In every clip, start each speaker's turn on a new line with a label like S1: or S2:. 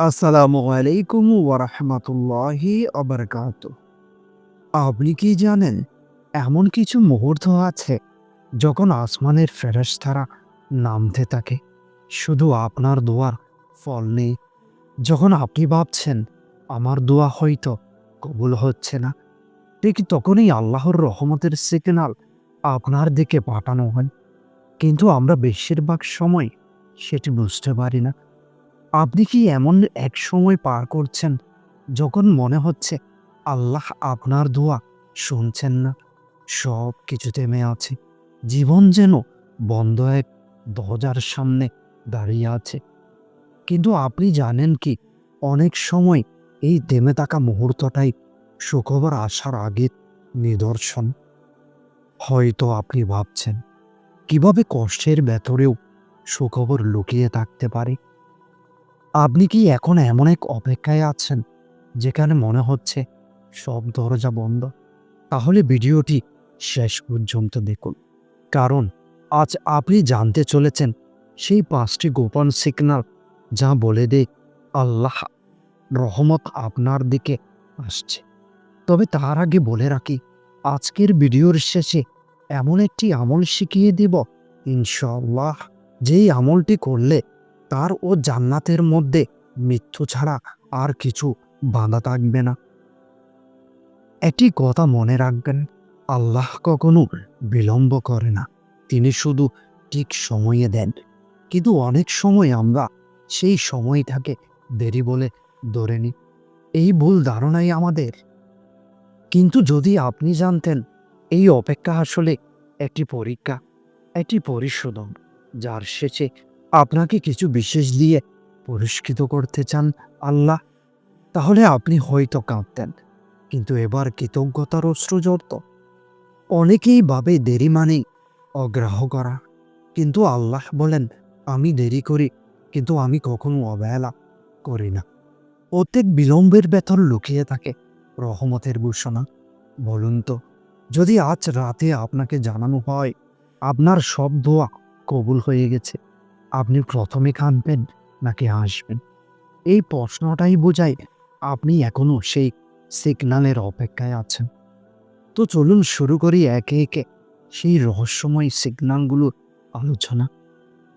S1: আসসালামু আলাইকুম ওরহমতুল্লাহি অবরকাত আপনি কি জানেন, এমন কিছু মুহূর্ত আছে যখন আসমানের ফেরেশতারা নামতে থাকে? শুধু আপনার দোয়ার ফল নেই। যখন আপনি ভাবছেন, আমার দোয়া হয়তো কবুল হচ্ছে না, ঠিক তখনই আল্লাহর রহমতের সিগনাল আপনার দিকে পাঠানো হয়। কিন্তু আমরা বেশিরভাগ সময় সেটি বুঝতে পারি না। আপনি কি এমন এক সময় পার করছেন যখন মনে হচ্ছে আল্লাহ আপনার দোয়া শুনছেন না? সব কিছু থেমে আছে। জীবন যেন বন্ধ এক দরজার সামনে দাঁড়িয়ে আছে। কিন্তু আপনি জানেন কি, অনেক সময় এই থেমে থাকা মুহূর্তটাই সুখবর আসার আগের নিদর্শন। হয়তো আপনি ভাবছেন, কীভাবে কষ্টের ভেতরেও সুখবর লুকিয়ে থাকতে পারে? আপনি কি এখন এমন এক অপেক্ষায় আছেন, যেখানে মনে হচ্ছে সব দরজা বন্ধ? তাহলে ভিডিওটি শেষ পর্যন্ত দেখুন। কারণ আজ আপনি জানতে চলেছেন সেই পাঁচটি গোপন সিগনাল যা বলে দেয় আল্লাহ, রহমত আপনার দিকে আসছে। তবে তার আগে বলে রাখি, আজকের ভিডিওর শেষে এমন একটি আমল শিখিয়ে দিব, ইনশাআল্লাহ। যেই আমলটি করলে তার ও জান্নাতের মধ্যে মৃত্যু ছাড়া আর কিছু বাঁধা থাকবে না। একটি কথা মনে রাখবেন, আল্লাহ কখনো বিলম্ব করে না। তিনি শুধু ঠিক সময়ে দেন। কিন্তু অনেক সময় আমরা সেই সময়টাকে দেরি বলে ধরে নিই। এই ভুল ধারণাই আমাদের। কিন্তু যদি আপনি জানতেন, এই অপেক্ষা আসলে একটি পরীক্ষা, একটি পরিশোধন, যার শেষে আপনাকে কিছু বিশেষ দিয়ে পুরস্কৃত করতে চান আল্লাহ, তাহলে আপনি হয়তো কাঁদতেন, কিন্তু এবার কৃতজ্ঞতার অশ্রু জড়ত অনেকেই ভাবে দেরি মানে অগ্রাহ করা, কিন্তু আল্লাহ বলেন, আমি দেরি করি, কিন্তু আমি কখনো অবহেলা করি না। প্রত্যেক বিলম্বের বেতন লুকিয়ে থাকে রহমতের ঘোষণা। বলুন তো, যদি আজ রাতে আপনাকে জানানো হয়, আপনার সব দোয়া কবুল হয়ে গেছে। আপনি প্রথমে কাঁদবেন নাকি হাসবেন? এই প্রশ্নটাই বোঝায় আপনি এখনও সেই সিগনালের অপেক্ষায় আছেন। তো চলুন শুরু করি একে একে সেই রহস্যময় সিগনালগুলোর আলোচনা।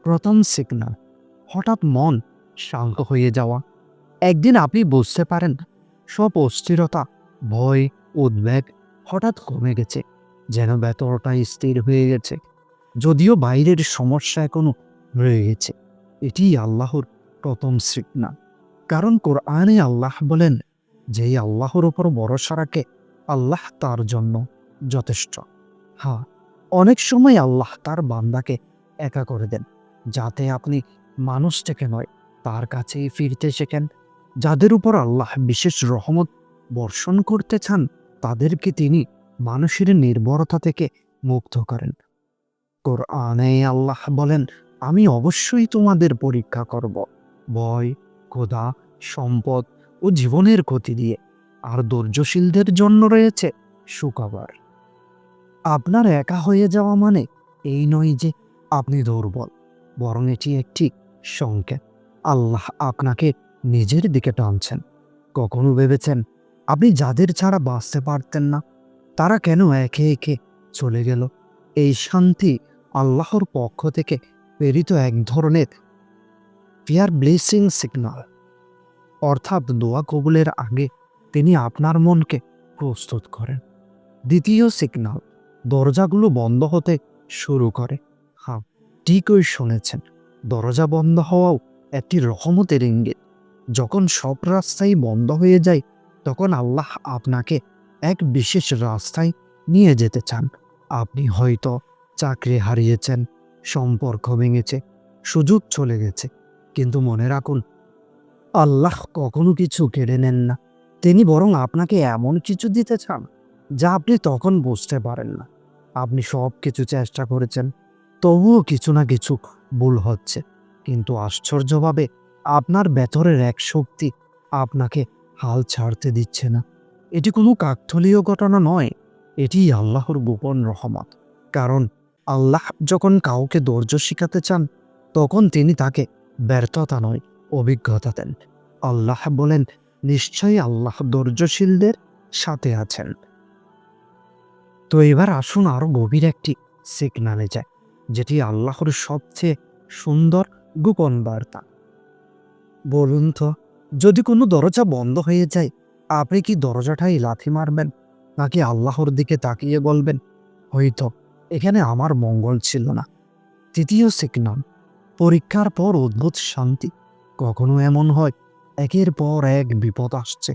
S1: প্রথম সিগনাল হঠাৎ মন শান্ত হয়ে যাওয়া। একদিন আপনি বুঝতে পারেন, সব অস্থিরতা, ভয়, উদ্বেগ হঠাৎ কমে গেছে, যেন ভেতরটা স্থির হয়ে গেছে। যদিও বাইরের সমস্যা এখনও রয়ে গেছে। এটি আল্লাহর প্রথম সিগনাল কারণ কোরআনে আল্লাহ বলেন, যেই আল্লাহর ওপর ভরসা রাখে, আল্লাহ তার জন্য যথেষ্ট। হ্যাঁ অনেক সময় আল্লাহ তার বান্দাকে একা করে দেন, যাতে আপনি মানুষ থেকে নয়, তার কাছেই ফিরতে শেখেন। যাদের উপর আল্লাহ বিশেষ রহমত বর্ষণ করতে চান, তাদেরকে তিনি মানুষের নির্ভরতা থেকে মুক্ত করেন। কোরআনে আল্লাহ বলেন আমি অবশ্যই তোমাদের পরীক্ষা করব। ভয়, ক্ষুধা, সম্পদ ও জীবনের ক্ষতি দিয়ে। আর ধৈর্যশীলদের জন্য রয়েছে সুখবর। আপনার একা হয়ে যাওয়া মানে এই নয় যে আপনি দুর্বল, বরং এটি একটি সংকেত। আল্লাহ আপনাকে নিজের দিকে টানছেন। কখনো ভেবেছেন আপনি যাদের ছাড়া বাঁচতে পারতেন না, তারা কেন একে একে চলে গেল? এই শান্তি আল্লাহর পক্ষ থেকে প্রেরিত এক ধরনের ফিয়ার ব্লেসিং সিগনাল অর্থাৎ দোয়া কবুলের আগে তিনি আপনার মনকে প্রস্তুত করেন। দ্বিতীয় সিগনাল দরজাগুলো বন্ধ হতে শুরু করে। হ্যাঁ ঠিকই শুনেছেন, দরজা বন্ধ হওয়াও একটি রহমতের ইঙ্গিত। যখন সব রাস্তাই বন্ধ হয়ে যায়, তখন আল্লাহ আপনাকে এক বিশেষ রাস্তায় নিয়ে যেতে চান। আপনি হয়তো চাকরি হারিয়েছেন সম্পর্ক ভেঙেছে, সুযোগ চলে গেছে। কিন্তু মনে রাখুন, আল্লাহ কখনো কিছু কেড়ে নেন না। তিনি বরং আপনাকে এমন কিছু দিতে চান, যা আপনি তখন বুঝতে পারেন না। আপনি সব কিছু চেষ্টা করেছেন, তবুও কিছু না কিছু ভুল হচ্ছে। কিন্তু আশ্চর্যভাবে, আপনার ভেতরের এক শক্তি আপনাকে হাল ছাড়তে দিচ্ছে না। এটি কোনো কাকথলীয় ঘটনা নয় এটি আল্লাহর গোপন রহমত। কারণ আল্লাহ যখন কাউকে ধৈর্য শিখাতে চান, তখন তিনি তাকে ব্যর্থতা নয়, অভিজ্ঞতা দেন। আল্লাহ বলেন, নিশ্চয়ই আল্লাহ ধৈর্যশীলদের সাথে আছেন। তো এবার আসুন আরও গভীর একটি সিগনালে যায় যেটি আল্লাহর সবচেয়ে সুন্দর গোপন বার্তা। বলুন তো, যদি কোনো দরজা বন্ধ হয়ে যায়, আপনি কি দরজাটাই লাথি মারবেন, নাকি আল্লাহর দিকে তাকিয়ে বলবেন, হয়তো এখানে আমার মঙ্গল ছিল না। তৃতীয় সিগনাল পরীক্ষার পর অদ্ভুত শান্তি। কখনো এমন হয়, একের পর এক বিপদ আসছে।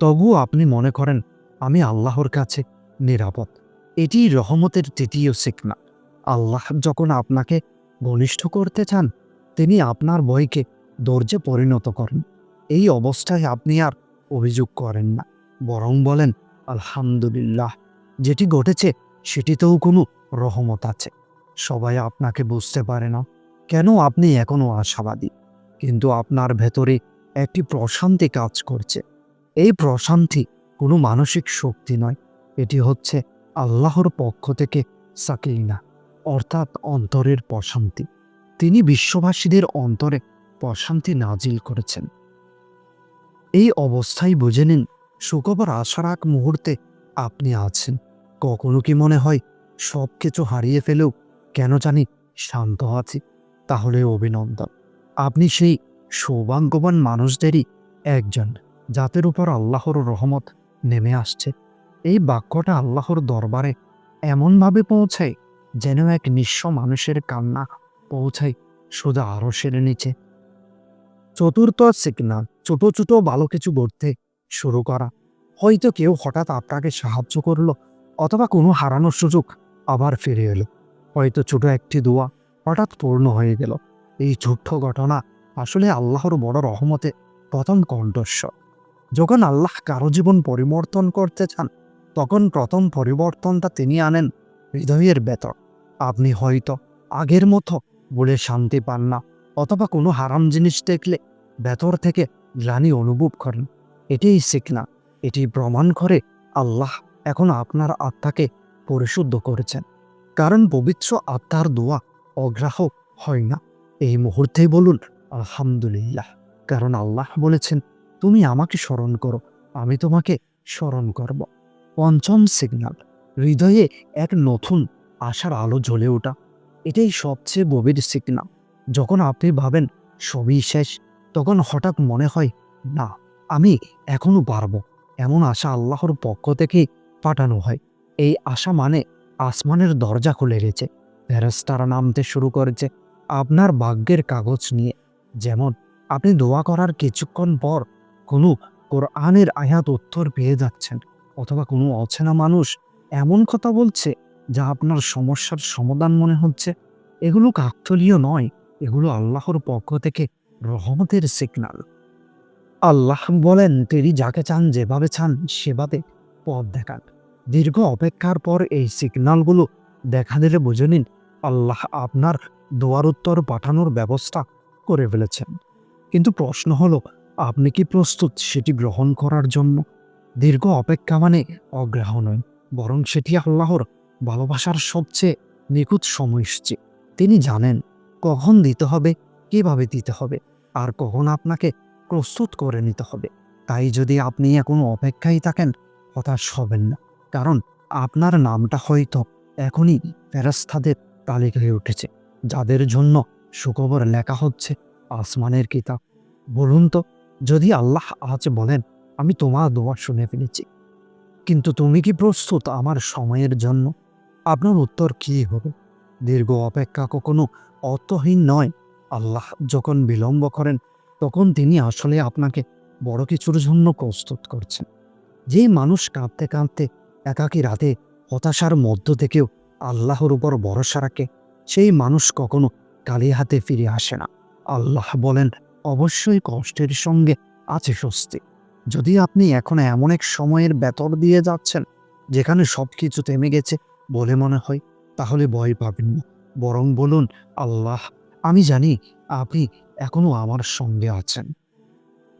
S1: তবুও আপনি মনে করেন, আমি আল্লাহর কাছে নিরাপদ। এটি রহমতের তৃতীয় সিগনাল আল্লাহ যখন আপনাকে ঘনিষ্ঠ করতে চান, তিনি আপনার ভয়কে দর্জে পরিণত করেন। এই অবস্থায় আপনি আর অভিযোগ করেন না। বরং বলেন, আলহামদুলিল্লাহ, যেটি ঘটেছে, সেটিতেও কোনো রহমত আছে। সবাই আপনাকে বুঝতে পারে না কেন আপনি এখনও আশাবাদী। কিন্তু আপনার ভেতরে একটি প্রশান্তি কাজ করছে। এই প্রশান্তি কোনো মানসিক শক্তি নয়, এটি হচ্ছে আল্লাহর পক্ষ থেকে সাকিনা, অর্থাৎ অন্তরের প্রশান্তি। তিনি বিশ্ববাসীদের অন্তরে প্রশান্তি নাজিল করেছেন। এই অবস্থায় বুঝে নিন, সুখবর আসার আগ মুহূর্তে আপনি আছেন। কখনো কি মনে হয় সব কিছু হারিয়ে ফেলেও কেন জানি শান্ত আছি। তাহলে অভিনন্দন। আপনি সেই সৌভাগ্যবান মানুষদেরই একজন, যাদের উপর আল্লাহর রহমত নেমে আসছে। এই বাক্যটা আল্লাহর দরবারে এমনভাবে পৌঁছায় যেন এক নিঃস্ব মানুষের কান্না পৌঁছায় সোজা আরসের নিচে। চতুর্থ সিগনাল, ছোট ছোট, ভালো কিছু করতে শুরু করা। হয়তো কেউ হঠাৎ আপনাকে সাহায্য করল, অথবা কোনো হারানোর সুযোগ আবার ফিরে এলো। হয়তো ছোট একটি দোয়া হঠাৎ পূর্ণ হয়ে গেল। এই ছোট্ট ঘটনা আসলে আল্লাহর বড় রহমতে প্রথম কণ্ঠস্বর। যখন আল্লাহ কারও জীবন পরিবর্তন করতে চান, তখন প্রথম পরিবর্তনটা তিনি আনেন হৃদয়ের বেতর আপনি হয়তো আগের মতো বলে শান্তি পান না, অথবা কোনো হারাম জিনিস দেখলে ভেতর থেকে গ্লানি অনুভব করেন। এটাই শিখনা এটি প্রমাণ করে আল্লাহ এখন আপনার আত্মাকে পরিশুদ্ধ করেছেন। কারণ পবিত্র আত্মার দোয়া অগ্রাহক হয় না। এই মুহূর্তেই বলুন, আলহামদুলিল্লাহ। কারণ আল্লাহ বলেছেন, তুমি আমাকে স্মরণ করো, আমি তোমাকে স্মরণ করব। পঞ্চম সিগনাল, হৃদয়ে এক নতুন আশার আলো জ্বলে ওঠা। এটাই সবচেয়ে গভীর সিগনাল। যখন আপনি ভাবেন, সবই শেষ, তখন হঠাৎ মনে হয়, না, আমি এখনও পারব। এমন আশা আল্লাহর পক্ষ থেকে পাঠানো হয়। এই আশা মানে আসমানের দরজা খুলে গেছে ফেরেস্তারা নামতে শুরু করেছে আপনার ভাগ্যের কাগজ নিয়ে। যেমন আপনি দোয়া করার কিছুক্ষণ পর কোনো কোরআনের আয়াত উত্তর পেয়ে যাচ্ছেন, অথবা কোনো অচেনা মানুষ এমন কথা বলছে যা আপনার সমস্যার সমাধান মনে হচ্ছে। এগুলো কাকতলীয় নয়, এগুলো আল্লাহর পক্ষ থেকে রহমতের সিগনাল আল্লাহ বলেন, তিনি যাকে চান যেভাবে চান সেভাবে পথ দেখান। দীর্ঘ অপেক্ষার পর এই সিগনালগুলো দেখা দিলে বুঝে নিন, আল্লাহ আপনার দোয়ার উত্তর পাঠানোর ব্যবস্থা করে ফেলেছেন। কিন্তু প্রশ্ন হলো, আপনি কি প্রস্তুত সেটি গ্রহণ করার জন্য? দীর্ঘ অপেক্ষা মানে অগ্রাহ নয়, বরং সেটি আল্লাহর ভালোবাসার সবচেয়ে নিখুঁত সময়সূচি। তিনি জানেন কখন দিতে হবে, কীভাবে দিতে হবে, আর কখন আপনাকে প্রস্তুত করে নিতে হবে। তাই যদি আপনি এখন অপেক্ষায় থাকেন, হতাশ হবেন না। কারণ আপনার নামটা হয়তো এখনই ফেরাস্তাদের তালিকায় উঠেছে। যাদের জন্য সুখবর লেখা হচ্ছে আসমানের কিতাব। বলুন তো, যদি আল্লাহ আজ বলেন, আমি তোমার দোয়া শুনে ফেলেছি। কিন্তু তুমি কি প্রস্তুত আমার সময়ের জন্য? আপনার উত্তর কী হবে? দীর্ঘ অপেক্ষা কখনো অর্থহীন নয়। আল্লাহ যখন বিলম্ব করেন, তখন তিনি আসলে আপনাকে বড় কিছুর জন্য প্রস্তুত করছেন। যে মানুষ কাঁদতে কাঁদতে একাকী রাতে হতাশার মধ্য থেকেও আল্লাহর উপর ভরসা রাখে, সেই মানুষ কখনো কালি হাতে ফিরে আসে না। আল্লাহ বলেন, অবশ্যই কষ্টের সঙ্গে আছে স্বস্তি। যদি আপনি এখন এমন এক সময়ের বেতর দিয়ে যাচ্ছেন, যেখানে সব কিছু থেমে গেছে বলে মনে হয়, তাহলে ভয় পাবেন না। বরং বলুন, আল্লাহ, আমি জানি আপনি এখনও আমার সঙ্গে আছেন।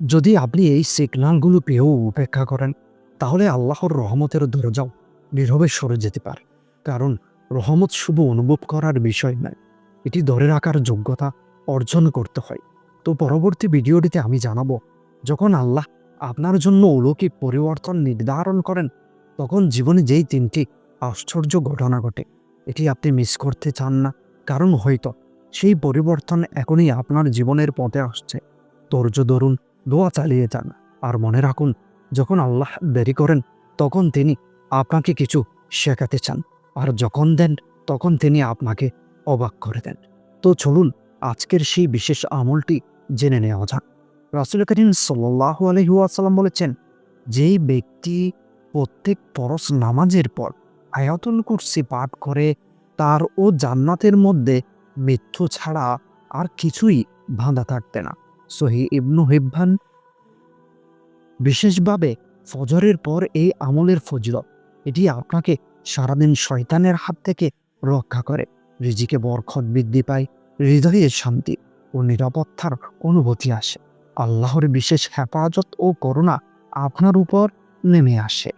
S1: যদি আপনি এই সিগনালগুলো পেয়েও উপেক্ষা করেন তাহলে আল্লাহর রহমতের দরজাও নীরবে সরে যেতে পারে। কারণ রহমত শুভ অনুভব করার বিষয় নয়, এটি ধরে রাখার যোগ্যতা অর্জন করতে হয়। তো পরবর্তী ভিডিওটিতে আমি জানাব, যখন আল্লাহ আপনার জন্য অলৌকিক পরিবর্তন নির্ধারণ করেন, তখন জীবনে যেই তিনটি আশ্চর্য ঘটনা ঘটে, এটি আপনি মিস করতে চান না। কারণ হয়তো সেই পরিবর্তন এখনই আপনার জীবনের পথে আসছে। ধৈর্য ধরুন, দোয়া চালিয়ে যান, আর মনে রাখুন যখন আল্লাহ দেরি করেন, তখন তিনি আপনাকে কিছু শেখাতে চান। আর যখন দেন, তখন তিনি আপনাকে অবাক করে দেন। তো চলুন আজকের সেই বিশেষ আমলটি জেনে নেওয়া যাক। রাসুল করিম সাল্লাহ আলহিউসাল্লাম বলেছেন, যেই ব্যক্তি প্রত্যেক পরশ নামাজের পর আয়াতুল কুরসি পাঠ করে, তার ও জান্নাতের মধ্যে মৃত্যু ছাড়া আর কিছুই বাঁধা থাকতে না। সহি ইবনু হিব্বান বিশেষভাবে ফজরের পর এই আমলের ফজলত, এটি আপনাকে সারাদিন শয়তানের হাত থেকে রক্ষা করে। রিজিকে বরখত বৃদ্ধি পায়, হৃদয়ে শান্তি ও নিরাপত্তার অনুভূতি আসে। আল্লাহর বিশেষ হেফাজত ও করুণা আপনার উপর নেমে আসে।